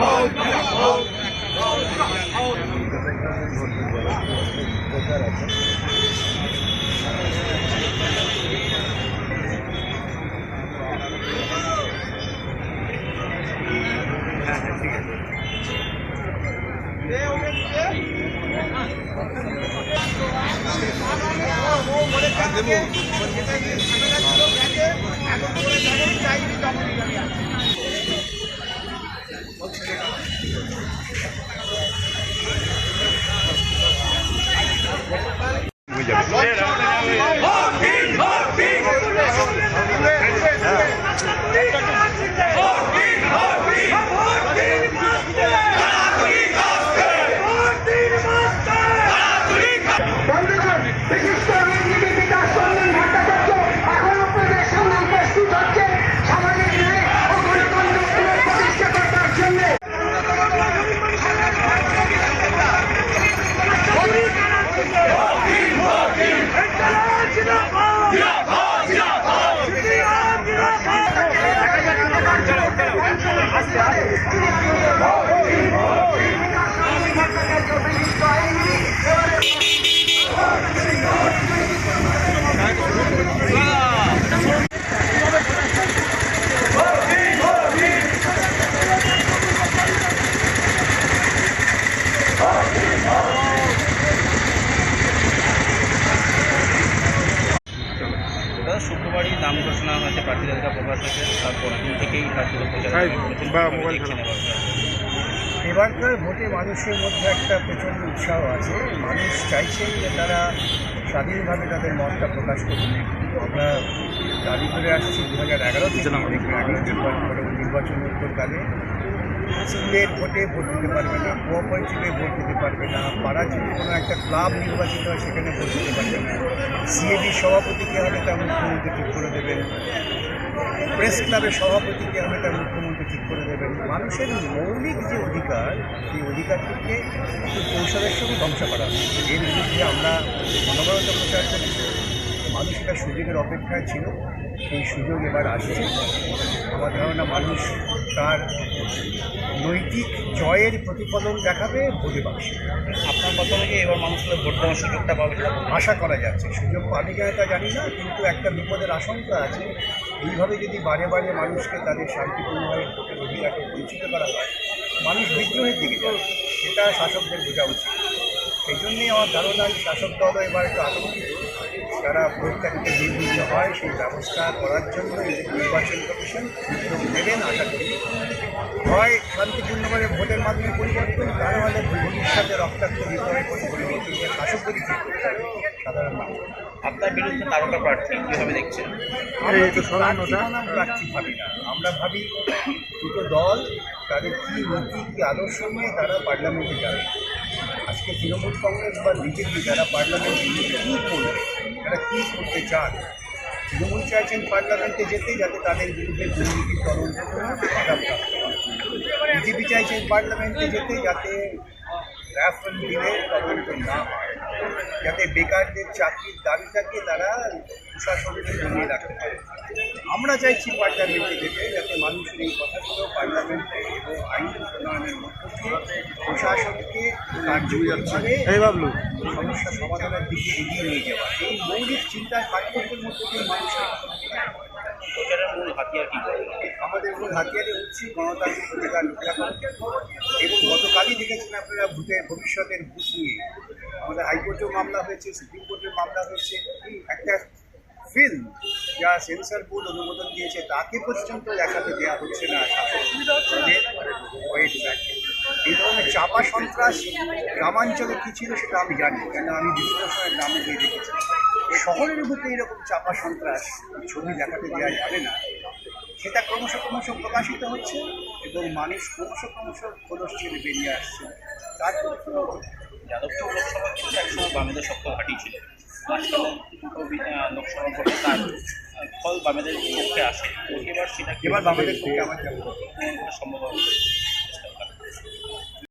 Oh, বন্ধুগণ Thank you. ঘোষণা আছে প্রার্থী তালিকা প্রকাশ হয়েছে তারপর দিন থেকেই হ্যাঁ। এবারকার? ভোটে মানুষের মধ্যে একটা প্রচণ্ড উৎসাহ আছে। মানুষ চাইছেন যে তারা স্বাধীনভাবে তাদের মতটা প্রকাশ করবে আমরা দাবি করে আসছি দু হাজার এগারো থেকে। এগারো নির্বাচন নির্বাচনোত্তরকালে স্কুলের ভোটে ভোট দিতে পারবে না কোঅপারেটিভে ভোট দিতে পারবে না, পাড়া যদি কোনো একটা ক্লাব নির্বাচিত হয়, সেখানে ভোট দিতে পারবে না। সিএবি সভাপতিকে হবে তার মুখ্যমন্ত্রী ঠিক করে দেবেন। প্রেস ক্লাবের সভাপতিকে হবে তার মুখ্যমন্ত্রী ঠিক করে দেবেন। মানুষের মৌলিক যে অধিকার, সেই অধিকারটিকে কৌশলের সঙ্গে ধ্বংস করা হচ্ছে। এর বিরুদ্ধে আমরা অনবরত প্রচার করেছি। মানুষ সুযোগের অপেক্ষায় ছিল, সেই সুযোগ এবার আসছে। আমার ধারণা, মানুষ তার নৈতিক জয়ের প্রতিফলন দেখাবে ভোটে বাক্সে আপনার কথা নাকি এবার মানুষ ভোট দেওয়ার সুযোগটা পাবে আশা করা যাচ্ছে। সুযোগ পাবে কিনা তা জানি না কিন্তু একটা বিপদের আশঙ্কা আছে। এইভাবে যদি বারে বারে মানুষকে তাদের শান্তিপূর্ণভাবে ভোটের অধিকারকে বঞ্চিত করা হয় মানুষ বিদ্রোহের দিকে যাবে সেটা শাসকদের বোঝা উচিত। সেই জন্যই আমার ধারণা শাসক দলও এবার একটু আতঙ্কিত। তারা ভোটটা যাতে নির্বিঘ্ন হয় সেই ব্যবস্থা করার জন্য নির্বাচন কমিশন উদ্যোগ নেবেন আশা করি। হয় শান্তিপূর্ণভাবে ভোটের মাধ্যমে পরিবর্তন তা নাহলে ভবিষ্যতে রক্তাক্ত ঠিক করতে হবে সাধারণ মানুষ। আপনার বিরুদ্ধে তারকা প্রার্থী কীভাবে দেখছেন? প্রার্থী ভাবি না। আমরা ভাবি দুটো দল তাদের কী নীতি কী আদর্শ নিয়ে তারা পার্লামেন্টে যাবে। আজকে তৃণমূল কংগ্রেস বা বিজেপি যারা পার্লামেন্টে গিয়ে কী করবে তারা কী করতে চান তৃণমূল চাইছেন পার্লামেন্টে যেতে যাতে তাদের বিরুদ্ধে দুর্নীতির তদন্ত করে বাধা প্রাপ্ত হয় বিজেপি চাইছেন পার্লামেন্টে যেতে যাতে র্যাফল দিলে তদন্ত না হয় যাতে বেকারদের চাকরির দাবিটাকে তারা প্রশাসনকে জমিয়ে রাখতে পারে আমরা চাইছি পার্লামেন্টে যেতে যাতে মানুষের এই কথাগুলো পার্লামেন্টে এবং আইন প্রণয়নের মধ্য দিয়ে প্রশাসনকে কার্যকরভাবে বাবলু। সমস্যা সমাধানের দিকে এগিয়ে নিয়ে যাওয়া। এই মৌলিক চিন্তার কার্যক্রমের মধ্যে দিয়ে মানুষের আমাদের মূল হাতিয়ারে হচ্ছে গণতান্ত্রিক অধিকার রক্ষা করা এবং গতকালই দেখেছেন আপনারা ভূতের ভবিষ্যতের ভূত নিয়ে। আমাদের হাইকোর্টেও মামলা হয়েছে সুপ্রিম কোর্টেও মামলা হয়েছে। একটা ফিল্ম যা সেন্সর বোর্ড অনুমোদন দিয়েছে তাকে পর্যন্ত দেখাতে দেওয়া হচ্ছে না ট্র্যাকে এই ধরনের চাপা সন্ত্রাস গ্রামাঞ্চলে কী ছিল সেটা আমি জানি কেন আমি বিভিন্ন সময় গ্রামে গিয়ে দেখেছি। শহরের বুকে এরকম চাপা সন্ত্রাস ছবি দেখাতে দেওয়া যাবে না। সেটা ক্রমশ ক্রমশ প্রকাশিত হচ্ছে এবং মানুষ ক্রমশ ক্রমশ খোলস ছেড়ে বেরিয়ে আসছে। তার যাদবপুর লোকসভা কিন্তু একসময় বামেদের শক্ত ঘাঁটি ছিল। আজকাল তার ফল বামেদের পক্ষে আসে এবার সেটা এবার বামেদের পক্ষে আমার সম্ভব হবে?